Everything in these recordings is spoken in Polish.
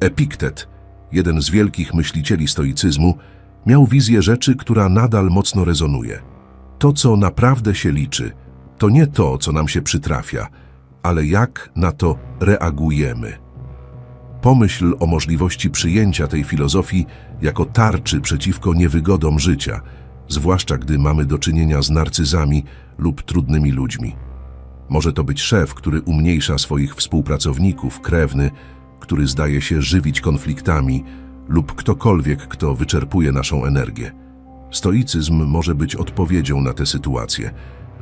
Epiktet, jeden z wielkich myślicieli stoicyzmu, miał wizję rzeczy, która nadal mocno rezonuje. To, co naprawdę się liczy, to nie to, co nam się przytrafia, ale jak na to reagujemy. Pomyśl o możliwości przyjęcia tej filozofii jako tarczy przeciwko niewygodom życia, zwłaszcza gdy mamy do czynienia z narcyzami lub trudnymi ludźmi. Może to być szef, który umniejsza swoich współpracowników, krewny, który zdaje się żywić konfliktami, lub ktokolwiek, kto wyczerpuje naszą energię. Stoicyzm może być odpowiedzią na tę sytuację.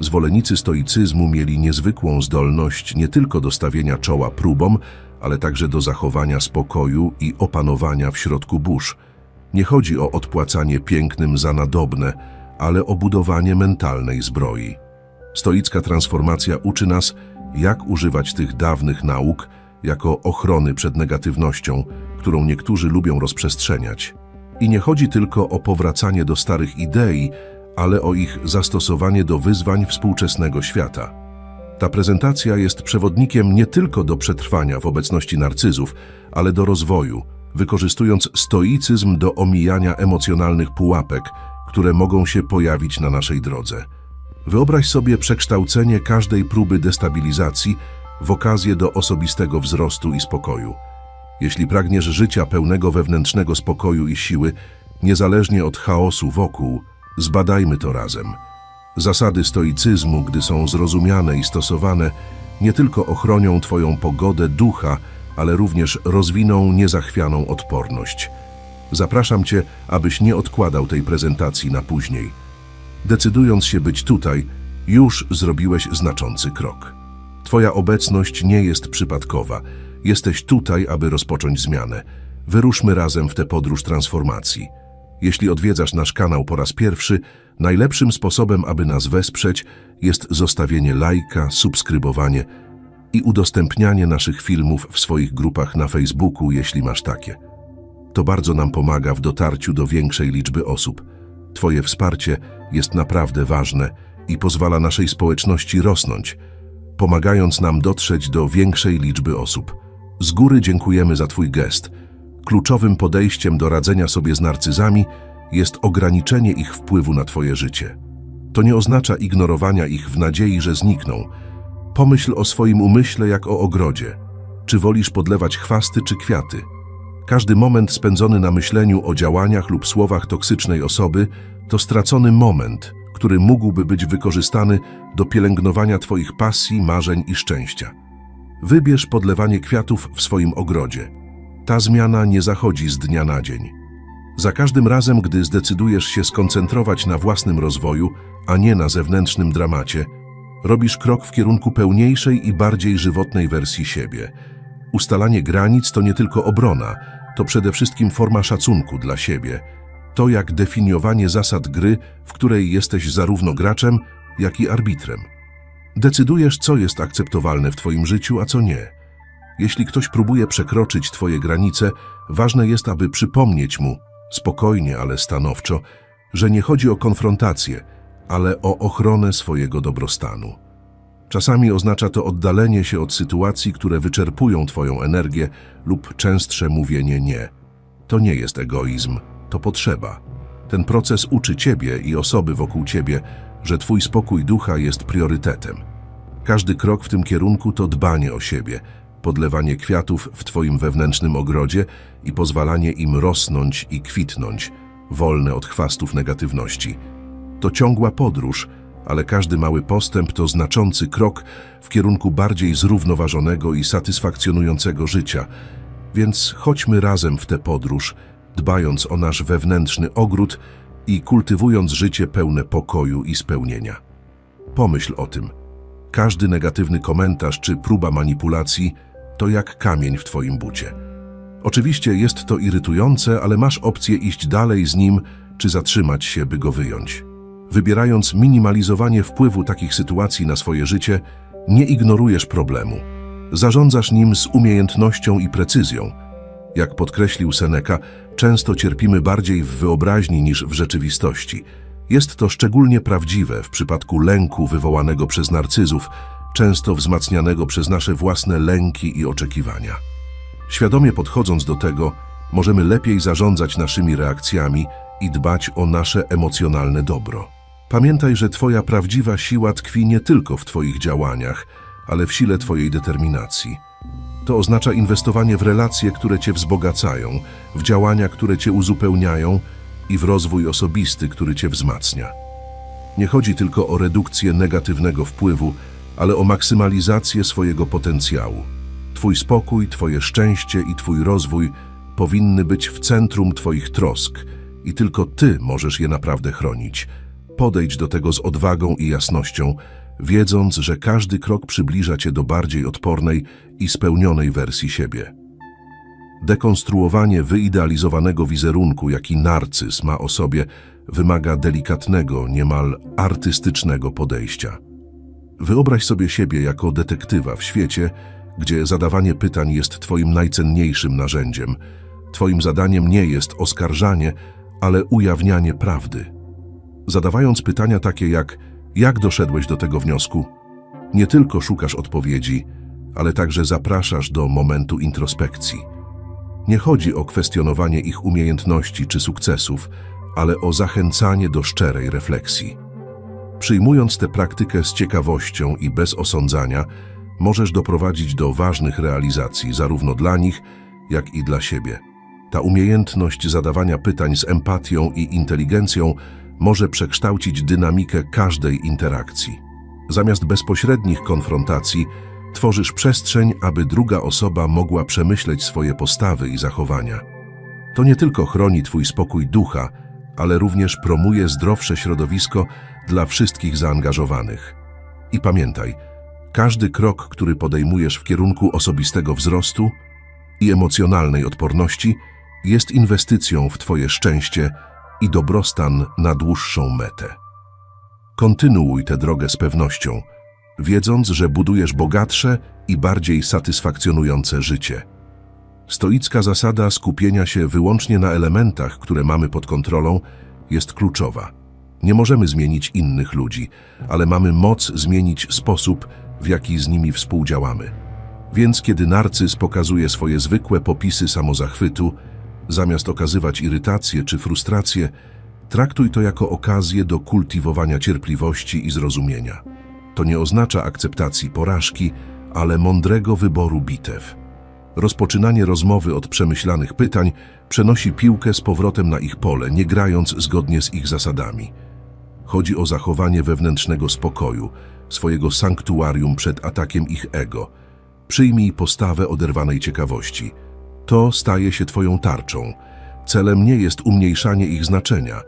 Zwolennicy stoicyzmu mieli niezwykłą zdolność nie tylko do stawienia czoła próbom, ale także do zachowania spokoju i opanowania w środku burz. Nie chodzi o odpłacanie pięknym za nadobne, ale o budowanie mentalnej zbroi. Stoicka transformacja uczy nas, jak używać tych dawnych nauk jako ochrony przed negatywnością, którą niektórzy lubią rozprzestrzeniać. I nie chodzi tylko o powracanie do starych idei, ale o ich zastosowanie do wyzwań współczesnego świata. Ta prezentacja jest przewodnikiem nie tylko do przetrwania w obecności narcyzów, ale do rozwoju, wykorzystując stoicyzm do omijania emocjonalnych pułapek, które mogą się pojawić na naszej drodze. Wyobraź sobie przekształcenie każdej próby destabilizacji w okazję do osobistego wzrostu i spokoju. Jeśli pragniesz życia pełnego wewnętrznego spokoju i siły, niezależnie od chaosu wokół, zbadajmy to razem. Zasady stoicyzmu, gdy są zrozumiane i stosowane, nie tylko ochronią Twoją pogodę ducha, ale również rozwiną niezachwianą odporność. Zapraszam Cię, abyś nie odkładał tej prezentacji na później. Decydując się być tutaj, już zrobiłeś znaczący krok. Twoja obecność nie jest przypadkowa. Jesteś tutaj, aby rozpocząć zmianę. Wyruszmy razem w tę podróż transformacji. Jeśli odwiedzasz nasz kanał po raz pierwszy, najlepszym sposobem, aby nas wesprzeć, jest zostawienie lajka, subskrybowanie i udostępnianie naszych filmów w swoich grupach na Facebooku, jeśli masz takie. To bardzo nam pomaga w dotarciu do większej liczby osób. Twoje wsparcie jest naprawdę ważne i pozwala naszej społeczności rosnąć, pomagając nam dotrzeć do większej liczby osób. Z góry dziękujemy za Twój gest. Kluczowym podejściem do radzenia sobie z narcyzami jest ograniczenie ich wpływu na Twoje życie. To nie oznacza ignorowania ich w nadziei, że znikną. Pomyśl o swoim umyśle jak o ogrodzie. Czy wolisz podlewać chwasty czy kwiaty? Każdy moment spędzony na myśleniu o działaniach lub słowach toksycznej osoby to stracony moment, który mógłby być wykorzystany do pielęgnowania Twoich pasji, marzeń i szczęścia. Wybierz podlewanie kwiatów w swoim ogrodzie. Ta zmiana nie zachodzi z dnia na dzień. Za każdym razem, gdy zdecydujesz się skoncentrować na własnym rozwoju, a nie na zewnętrznym dramacie, robisz krok w kierunku pełniejszej i bardziej żywotnej wersji siebie. Ustalanie granic to nie tylko obrona, to przede wszystkim forma szacunku dla siebie. To jak definiowanie zasad gry, w której jesteś zarówno graczem, jak i arbitrem. Decydujesz, co jest akceptowalne w Twoim życiu, a co nie. Jeśli ktoś próbuje przekroczyć Twoje granice, ważne jest, aby przypomnieć mu, spokojnie, ale stanowczo, że nie chodzi o konfrontację, ale o ochronę swojego dobrostanu. Czasami oznacza to oddalenie się od sytuacji, które wyczerpują Twoją energię lub częstsze mówienie nie. To nie jest egoizm, to potrzeba. Ten proces uczy Ciebie i osoby wokół Ciebie, że Twój spokój ducha jest priorytetem. Każdy krok w tym kierunku to dbanie o siebie, podlewanie kwiatów w Twoim wewnętrznym ogrodzie i pozwalanie im rosnąć i kwitnąć, wolne od chwastów negatywności. To ciągła podróż, ale każdy mały postęp to znaczący krok w kierunku bardziej zrównoważonego i satysfakcjonującego życia. Więc chodźmy razem w tę podróż, dbając o nasz wewnętrzny ogród i kultywując życie pełne pokoju i spełnienia. Pomyśl o tym. Każdy negatywny komentarz czy próba manipulacji to jak kamień w Twoim bucie. Oczywiście jest to irytujące, ale masz opcję iść dalej z nim czy zatrzymać się, by go wyjąć. Wybierając minimalizowanie wpływu takich sytuacji na swoje życie, nie ignorujesz problemu. Zarządzasz nim z umiejętnością i precyzją. Jak podkreślił Seneca, często cierpimy bardziej w wyobraźni niż w rzeczywistości. Jest to szczególnie prawdziwe w przypadku lęku wywołanego przez narcyzów, często wzmacnianego przez nasze własne lęki i oczekiwania. Świadomie podchodząc do tego, możemy lepiej zarządzać naszymi reakcjami i dbać o nasze emocjonalne dobro. Pamiętaj, że Twoja prawdziwa siła tkwi nie tylko w Twoich działaniach, ale w sile Twojej determinacji. To oznacza inwestowanie w relacje, które Cię wzbogacają, w działania, które Cię uzupełniają i w rozwój osobisty, który Cię wzmacnia. Nie chodzi tylko o redukcję negatywnego wpływu, ale o maksymalizację swojego potencjału. Twój spokój, Twoje szczęście i Twój rozwój powinny być w centrum Twoich trosk i tylko Ty możesz je naprawdę chronić. Podejdź do tego z odwagą i jasnością, wiedząc, że każdy krok przybliża Cię do bardziej odpornej i spełnionej wersji siebie. Dekonstruowanie wyidealizowanego wizerunku, jaki narcyz ma o sobie, wymaga delikatnego, niemal artystycznego podejścia. Wyobraź sobie siebie jako detektywa w świecie, gdzie zadawanie pytań jest Twoim najcenniejszym narzędziem. Twoim zadaniem nie jest oskarżanie, ale ujawnianie prawdy. Zadawając pytania takie jak jak doszedłeś do tego wniosku, nie tylko szukasz odpowiedzi, ale także zapraszasz do momentu introspekcji. Nie chodzi o kwestionowanie ich umiejętności czy sukcesów, ale o zachęcanie do szczerej refleksji. Przyjmując tę praktykę z ciekawością i bez osądzania, możesz doprowadzić do ważnych realizacji zarówno dla nich, jak i dla siebie. Ta umiejętność zadawania pytań z empatią i inteligencją może przekształcić dynamikę każdej interakcji. Zamiast bezpośrednich konfrontacji, tworzysz przestrzeń, aby druga osoba mogła przemyśleć swoje postawy i zachowania. To nie tylko chroni Twój spokój ducha, ale również promuje zdrowsze środowisko dla wszystkich zaangażowanych. I pamiętaj, każdy krok, który podejmujesz w kierunku osobistego wzrostu i emocjonalnej odporności, jest inwestycją w Twoje szczęście i dobrostan na dłuższą metę. Kontynuuj tę drogę z pewnością, wiedząc, że budujesz bogatsze i bardziej satysfakcjonujące życie. Stoicka zasada skupienia się wyłącznie na elementach, które mamy pod kontrolą, jest kluczowa. Nie możemy zmienić innych ludzi, ale mamy moc zmienić sposób, w jaki z nimi współdziałamy. Więc kiedy narcyz pokazuje swoje zwykłe popisy samozachwytu, zamiast okazywać irytację czy frustrację, traktuj to jako okazję do kultywowania cierpliwości i zrozumienia. To nie oznacza akceptacji porażki, ale mądrego wyboru bitew. Rozpoczynanie rozmowy od przemyślanych pytań przenosi piłkę z powrotem na ich pole, nie grając zgodnie z ich zasadami. Chodzi o zachowanie wewnętrznego spokoju, swojego sanktuarium przed atakiem ich ego. Przyjmij postawę oderwanej ciekawości. To staje się Twoją tarczą. Celem nie jest umniejszanie ich znaczenia,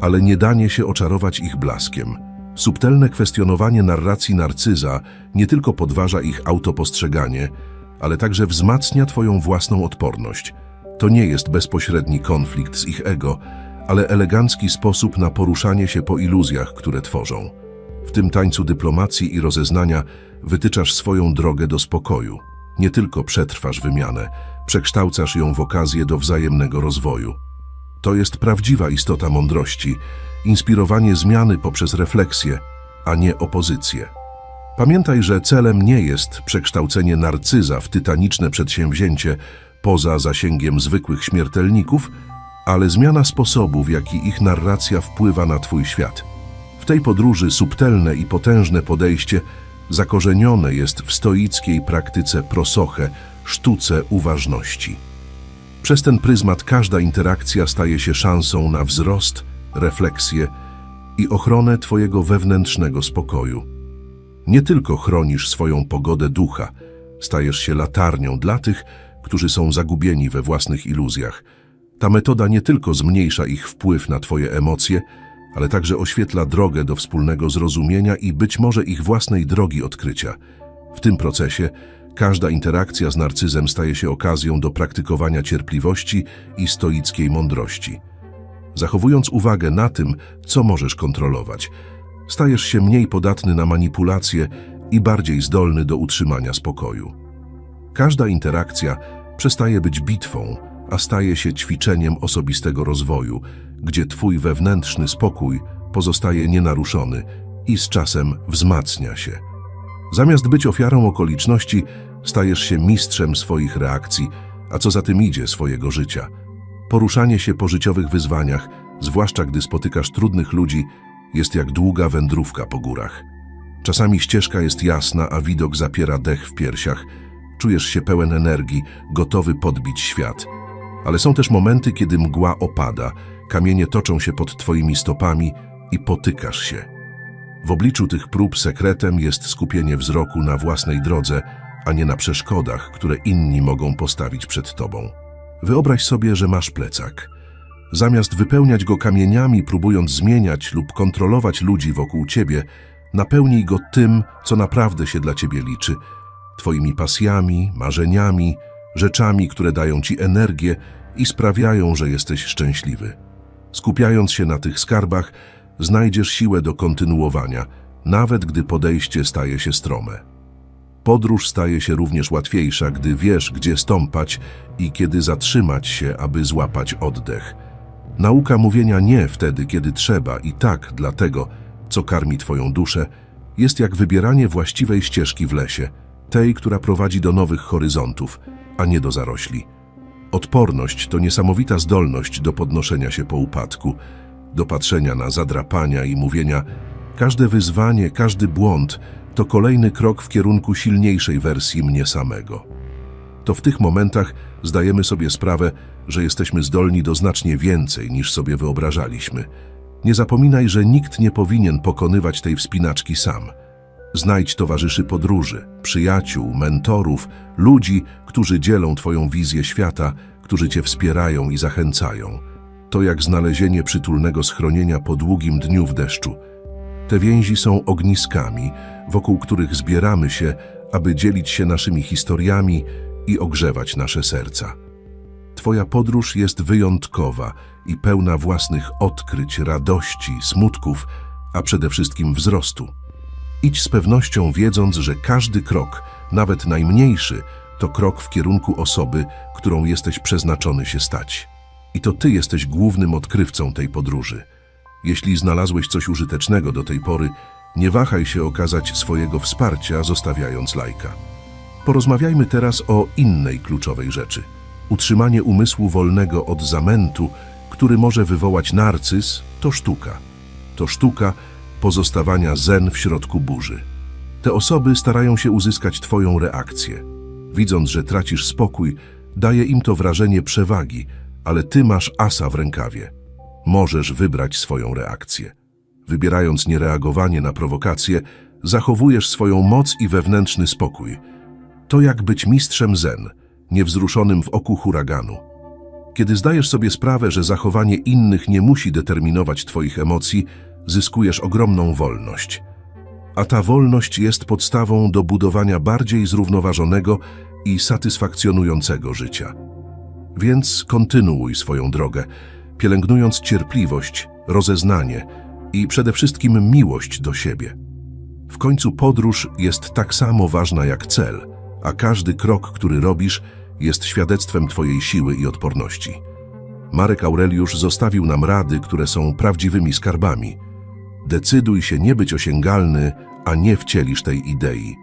ale nie danie się oczarować ich blaskiem. Subtelne kwestionowanie narracji narcyza nie tylko podważa ich autopostrzeganie, ale także wzmacnia Twoją własną odporność. To nie jest bezpośredni konflikt z ich ego, ale elegancki sposób na poruszanie się po iluzjach, które tworzą. W tym tańcu dyplomacji i rozeznania wytyczasz swoją drogę do spokoju. Nie tylko przetrwasz wymianę, przekształcasz ją w okazję do wzajemnego rozwoju. To jest prawdziwa istota mądrości, inspirowanie zmiany poprzez refleksję, a nie opozycję. Pamiętaj, że celem nie jest przekształcenie narcyza w tytaniczne przedsięwzięcie poza zasięgiem zwykłych śmiertelników, ale zmiana sposobu, w jaki ich narracja wpływa na Twój świat. W tej podróży subtelne i potężne podejście zakorzenione jest w stoickiej praktyce prosoche, sztuce uważności. Przez ten pryzmat każda interakcja staje się szansą na wzrost, refleksję i ochronę Twojego wewnętrznego spokoju. Nie tylko chronisz swoją pogodę ducha, stajesz się latarnią dla tych, którzy są zagubieni we własnych iluzjach. Ta metoda nie tylko zmniejsza ich wpływ na Twoje emocje, ale także oświetla drogę do wspólnego zrozumienia i być może ich własnej drogi odkrycia. W tym procesie każda interakcja z narcyzem staje się okazją do praktykowania cierpliwości i stoickiej mądrości. Zachowując uwagę na tym, co możesz kontrolować, stajesz się mniej podatny na manipulacje i bardziej zdolny do utrzymania spokoju. Każda interakcja przestaje być bitwą, a staje się ćwiczeniem osobistego rozwoju, gdzie Twój wewnętrzny spokój pozostaje nienaruszony i z czasem wzmacnia się. Zamiast być ofiarą okoliczności, stajesz się mistrzem swoich reakcji, a co za tym idzie swojego życia. Poruszanie się po życiowych wyzwaniach, zwłaszcza gdy spotykasz trudnych ludzi, jest jak długa wędrówka po górach. Czasami ścieżka jest jasna, a widok zapiera dech w piersiach. Czujesz się pełen energii, gotowy podbić świat. Ale są też momenty, kiedy mgła opada, kamienie toczą się pod twoimi stopami i potykasz się. W obliczu tych prób sekretem jest skupienie wzroku na własnej drodze, a nie na przeszkodach, które inni mogą postawić przed tobą. Wyobraź sobie, że masz plecak. Zamiast wypełniać go kamieniami, próbując zmieniać lub kontrolować ludzi wokół ciebie, napełnij go tym, co naprawdę się dla ciebie liczy. Twoimi pasjami, marzeniami, rzeczami, które dają ci energię i sprawiają, że jesteś szczęśliwy. Skupiając się na tych skarbach, znajdziesz siłę do kontynuowania, nawet gdy podejście staje się strome. Podróż staje się również łatwiejsza, gdy wiesz, gdzie stąpać i kiedy zatrzymać się, aby złapać oddech. Nauka mówienia nie wtedy, kiedy trzeba i tak dlatego, co karmi twoją duszę, jest jak wybieranie właściwej ścieżki w lesie, tej, która prowadzi do nowych horyzontów, a nie do zarośli. Odporność to niesamowita zdolność do podnoszenia się po upadku, do patrzenia na zadrapania i mówienia każde wyzwanie, każdy błąd to kolejny krok w kierunku silniejszej wersji mnie samego. To w tych momentach zdajemy sobie sprawę, że jesteśmy zdolni do znacznie więcej niż sobie wyobrażaliśmy. Nie zapominaj, że nikt nie powinien pokonywać tej wspinaczki sam. Znajdź towarzyszy podróży, przyjaciół, mentorów, ludzi, którzy dzielą Twoją wizję świata, którzy Cię wspierają i zachęcają. To jak znalezienie przytulnego schronienia po długim dniu w deszczu. Te więzi są ogniskami, wokół których zbieramy się, aby dzielić się naszymi historiami i ogrzewać nasze serca. Twoja podróż jest wyjątkowa i pełna własnych odkryć, radości, smutków, a przede wszystkim wzrostu. Idź z pewnością wiedząc, że każdy krok, nawet najmniejszy, to krok w kierunku osoby, którą jesteś przeznaczony się stać. I to ty jesteś głównym odkrywcą tej podróży. Jeśli znalazłeś coś użytecznego do tej pory, nie wahaj się okazać swojego wsparcia, zostawiając lajka. Porozmawiajmy teraz o innej kluczowej rzeczy. Utrzymanie umysłu wolnego od zamętu, który może wywołać narcyz, to sztuka. To sztuka pozostawania zen w środku burzy. Te osoby starają się uzyskać Twoją reakcję. Widząc, że tracisz spokój, daje im to wrażenie przewagi, ale Ty masz asa w rękawie. Możesz wybrać swoją reakcję. Wybierając niereagowanie na prowokacje, zachowujesz swoją moc i wewnętrzny spokój. To jak być mistrzem zen, niewzruszonym w oku huraganu. Kiedy zdajesz sobie sprawę, że zachowanie innych nie musi determinować Twoich emocji, zyskujesz ogromną wolność. A ta wolność jest podstawą do budowania bardziej zrównoważonego i satysfakcjonującego życia. Więc kontynuuj swoją drogę, pielęgnując cierpliwość, rozeznanie i przede wszystkim miłość do siebie. W końcu podróż jest tak samo ważna jak cel, a każdy krok, który robisz, jest świadectwem Twojej siły i odporności. Marek Aureliusz zostawił nam rady, które są prawdziwymi skarbami. Decyduj się nie być osiągalny, a nie wcielisz tej idei.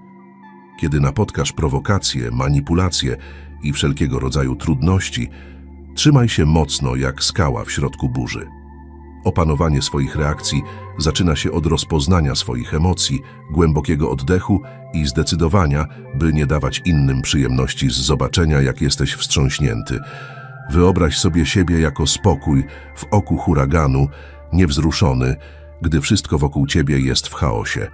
Kiedy napotkasz prowokacje, manipulacje i wszelkiego rodzaju trudności, trzymaj się mocno jak skała w środku burzy. Opanowanie swoich reakcji zaczyna się od rozpoznania swoich emocji, głębokiego oddechu i zdecydowania, by nie dawać innym przyjemności z zobaczenia, jak jesteś wstrząśnięty. Wyobraź sobie siebie jako spokój w oku huraganu, niewzruszony, gdy wszystko wokół ciebie jest w chaosie.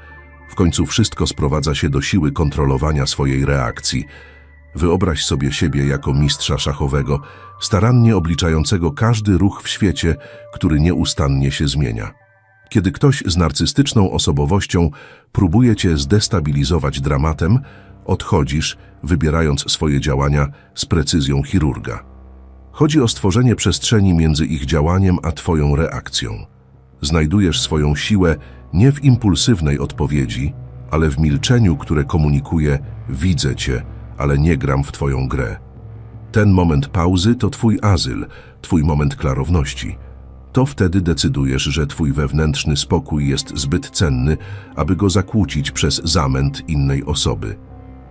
W końcu wszystko sprowadza się do siły kontrolowania swojej reakcji. Wyobraź sobie siebie jako mistrza szachowego, starannie obliczającego każdy ruch w świecie, który nieustannie się zmienia. Kiedy ktoś z narcystyczną osobowością próbuje cię zdestabilizować dramatem, odchodzisz, wybierając swoje działania z precyzją chirurga. Chodzi o stworzenie przestrzeni między ich działaniem a twoją reakcją. Znajdujesz swoją siłę nie w impulsywnej odpowiedzi, ale w milczeniu, które komunikuje widzę cię, ale nie gram w twoją grę. Ten moment pauzy to twój azyl, twój moment klarowności. To wtedy decydujesz, że twój wewnętrzny spokój jest zbyt cenny, aby go zakłócić przez zamęt innej osoby.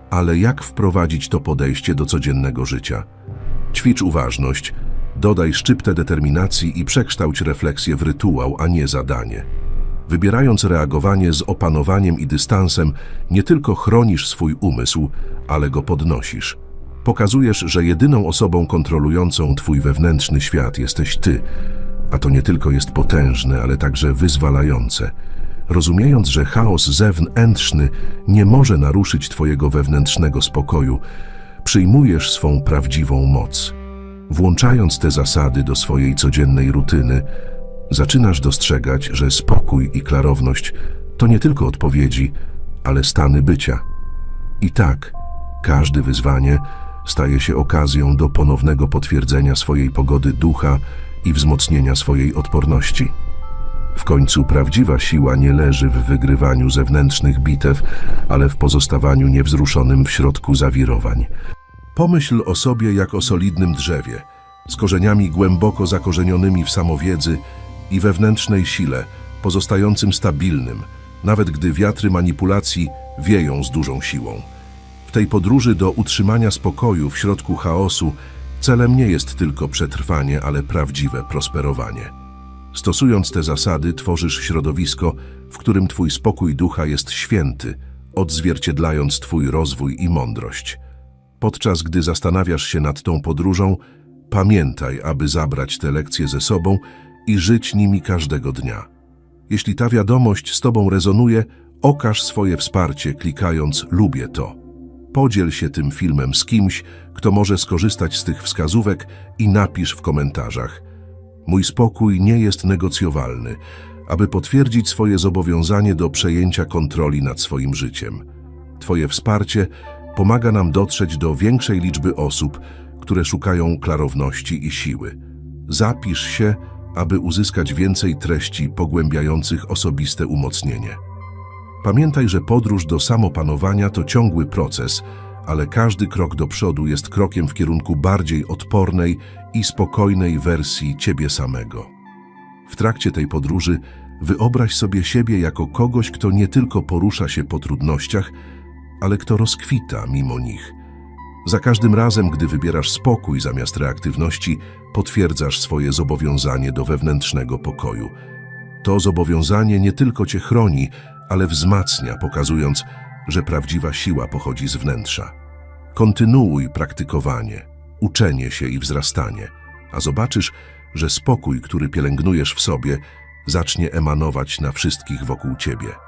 Ale jak wprowadzić to podejście do codziennego życia? Ćwicz uważność, dodaj szczyptę determinacji i przekształć refleksję w rytuał, a nie zadanie. Wybierając reagowanie z opanowaniem i dystansem, nie tylko chronisz swój umysł, ale go podnosisz. Pokazujesz, że jedyną osobą kontrolującą twój wewnętrzny świat jesteś ty, a to nie tylko jest potężne, ale także wyzwalające. Rozumiejąc, że chaos zewnętrzny nie może naruszyć twojego wewnętrznego spokoju, przyjmujesz swą prawdziwą moc. Włączając te zasady do swojej codziennej rutyny, zaczynasz dostrzegać, że spokój i klarowność to nie tylko odpowiedzi, ale stany bycia. I tak, każde wyzwanie staje się okazją do ponownego potwierdzenia swojej pogody ducha i wzmocnienia swojej odporności. W końcu prawdziwa siła nie leży w wygrywaniu zewnętrznych bitew, ale w pozostawaniu niewzruszonym w środku zawirowań. Pomyśl o sobie jak o solidnym drzewie, z korzeniami głęboko zakorzenionymi w samowiedzy i wewnętrznej sile, pozostającym stabilnym, nawet gdy wiatry manipulacji wieją z dużą siłą. W tej podróży do utrzymania spokoju w środku chaosu celem nie jest tylko przetrwanie, ale prawdziwe prosperowanie. Stosując te zasady, tworzysz środowisko, w którym Twój spokój ducha jest święty, odzwierciedlając Twój rozwój i mądrość. Podczas gdy zastanawiasz się nad tą podróżą, pamiętaj, aby zabrać te lekcje ze sobą i żyć nimi każdego dnia. Jeśli ta wiadomość z Tobą rezonuje, okaż swoje wsparcie klikając Lubię to. Podziel się tym filmem z kimś, kto może skorzystać z tych wskazówek i napisz w komentarzach. Mój spokój nie jest negocjowalny, aby potwierdzić swoje zobowiązanie do przejęcia kontroli nad swoim życiem. Twoje wsparcie pomaga nam dotrzeć do większej liczby osób, które szukają klarowności i siły. Zapisz się, aby uzyskać więcej treści pogłębiających osobiste umocnienie. Pamiętaj, że podróż do samopanowania to ciągły proces, ale każdy krok do przodu jest krokiem w kierunku bardziej odpornej i spokojnej wersji ciebie samego. W trakcie tej podróży wyobraź sobie siebie jako kogoś, kto nie tylko porusza się po trudnościach, ale kto rozkwita mimo nich. Za każdym razem, gdy wybierasz spokój zamiast reaktywności, potwierdzasz swoje zobowiązanie do wewnętrznego pokoju. To zobowiązanie nie tylko cię chroni, ale wzmacnia, pokazując, że prawdziwa siła pochodzi z wnętrza. Kontynuuj praktykowanie, uczenie się i wzrastanie, a zobaczysz, że spokój, który pielęgnujesz w sobie, zacznie emanować na wszystkich wokół ciebie.